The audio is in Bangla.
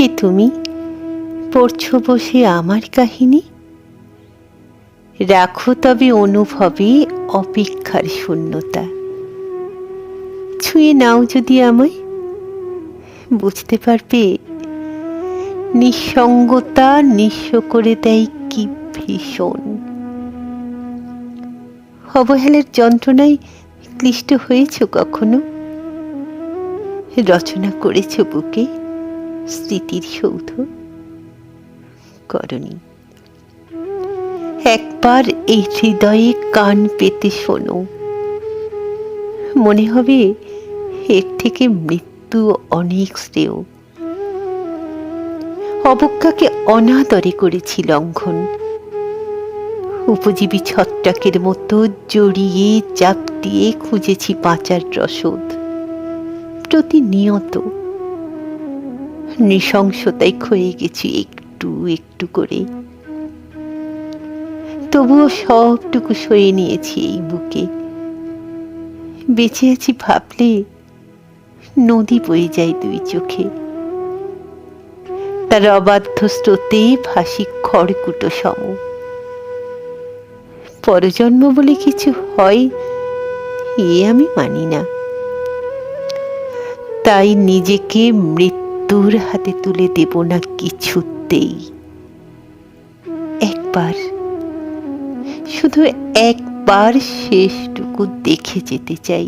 কে তুমি? পড়ছো বসে আমার কাহিনী? রাখো তবে অনুভবে অপেক্ষার শূন্যতা। ছুঁয়ে নাও যদি আমায়। বুঝতে পারবে, নিঃসঙ্গতা নিঃস্ব করে দেয় কি ভীষণ। অবহেলের যন্ত্রণায় ক্লিষ্ট হয়েছ কখনো? রচনা করেছ বুকে? স্মৃতির সৌধ? করনি একবার এই হৃদয়ে কান পেতে শোনো। মনে হবে এর থেকে মৃত্যু অনেক শ্রেয়। অবজ্ঞাকে অনাদরে করেছি লঙ্ঘন। উপজীবী ছত্রাকের মতো জড়িয়ে চাপ দিয়ে খুঁজেছি পাচার রসদ। প্রতিনিয়ত নৃশংসতায় ক্ষয়ে গেছি একটু একটু করে। তবুও সবটুকু সয়ে নিয়েছি এই বুকে। বেঁচে আছি ভাবলে নদী বয়ে যায় দুই চোখে। তার অবাধ্য স্রোতে ভাসি খড়কুটো সম। পরজন্ম বলে কিছু হয়, এ আমি মানি না। তাই নিজেকে মৃত্যুর হাতে তুলে দেব না কিছুতেই। একবার শুধু একবার শেষটুকু দেখে যেতে চাই।